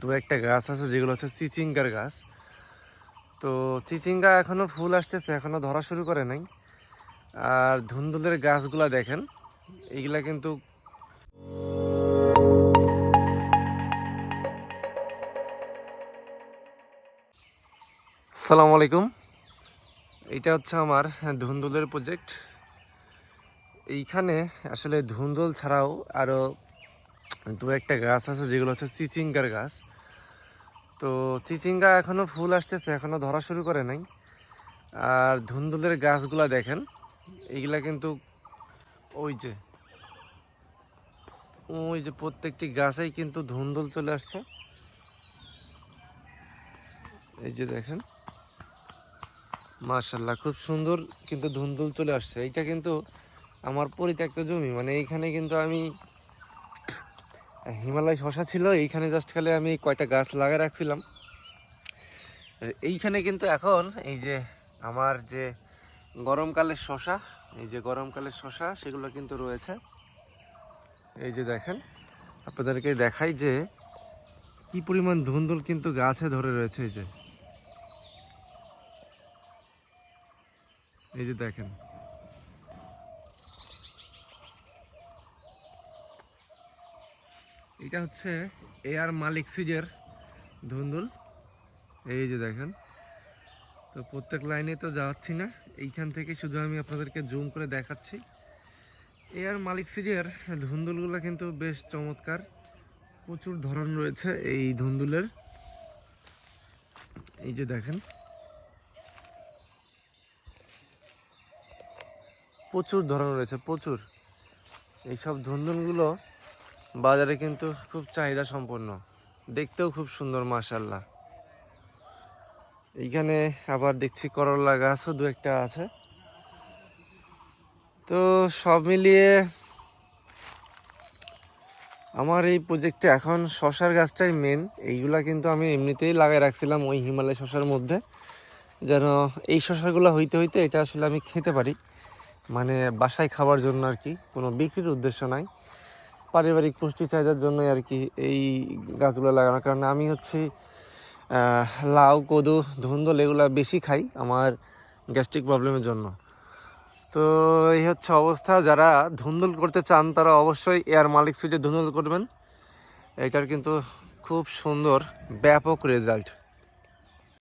দু একটা গাছ আছে, যেগুলো হচ্ছে চিচিঙ্গার গাছ। তো চিচিঙ্গা এখনও ফুল আসতেছে, এখনও ধরা শুরু করে নাই। আর ধুন্দুলের গাছগুলা দেখেন এইগুলা কিন্তু সালাম আলাইকুম। এটা হচ্ছে আমার ধুন্দুলের প্রজেক্ট। এইখানে আসলে ধুন্দুল ছাড়াও আরও দু একটা গাছ আছে, যেগুলো হচ্ছে চিচিঙ্গার গাছ। তো চিচিঙ্গা এখনও ফুল আসতেছে, এখনও ধরা শুরু করে নাই। আর ধুন্দুলের গাছগুলা দেখেন এইগুলা কিন্তু ওই যে ওই যে প্রত্যেকটি গাছেই কিন্তু ধুন্দুল চলে আসছে। এই যে দেখেন মার্শাল্লাহ খুব সুন্দর কিন্তু ধুন্দুল চলে আসছে। এইটা কিন্তু আমার পরিত্যক্ত জমি মানে এইখানে কিন্তু আমি হিমালয় শশা ছিল, এইখানে জাস্ট খালি আমি কয়টা গাছ লাগিয়ে রাখছিলাম। এইখানে কিন্তু এখন এই যে আমার যে গরমকালের শশা, এই যে গরমকালের শশা, সেগুলো কিন্তু রয়েছে। এই যে দেখেন, আপনাদেরকে দেখাই যে কি পরিমাণ ধুন্দুল কিন্তু গাছে ধরে রয়েছে, এই যে। এই যে দেখেন এটা হচ্ছে এয়ার মালিক সিজের ধুন্দুল। এই যে দেখেন। তো প্রত্যেক লাইনে তো যাচ্ছি না। এইখান থেকে শুধু আমি আপনাদেরকে জুম করে দেখাচ্ছি। এয়ার মালিক সিজের ধুন্দুলগুলো কিন্তু বেশ চমৎকার। প্রচুর ধরন রয়েছে এই ধুন্দুলের। এই যে দেখেন। প্রচুর ধরন রয়েছে, প্রচুর। এইসব ধুন্দুলগুলো বাজারে কিন্তু খুব চাহিদা সম্পন্ন। দেখতেও খুব সুন্দর মাশাল্লাহ এইখানে আবার দেখছি করলা গাছও দু একটা আছে। তো সব মিলিয়ে আমার এই প্রজেক্টে এখন শশার গাছটাই মেন এইগুলা কিন্তু আমি এমনিতেই লাগাই রাখছিলাম ওই হিমালয় শশার মধ্যে। যেন এই শশাগুলো হইতে হইতে এটা আসলে আমি খেতে পারি। মানে বাসায় খাবার জন্য আর কি। কোনো বিক্রির উদ্দেশ্য নাই। পারিবারিক পুষ্টি চাহিদার জন্যই আর কি এই গাছগুলো লাগানোর কারণে আমি হচ্ছে লাউ, কদু, ধুন্দল এগুলো বেশি খাই আমার গ্যাস্ট্রিক প্রবলেমের জন্য। তো এই হচ্ছে অবস্থা, যারা ধুন্দুল করতে চান তারা অবশ্যই এয়ার মালিক সুইটে ধুন্দুল করবেন। এটার কিন্তু খুব সুন্দর, ব্যাপক রেজাল্ট।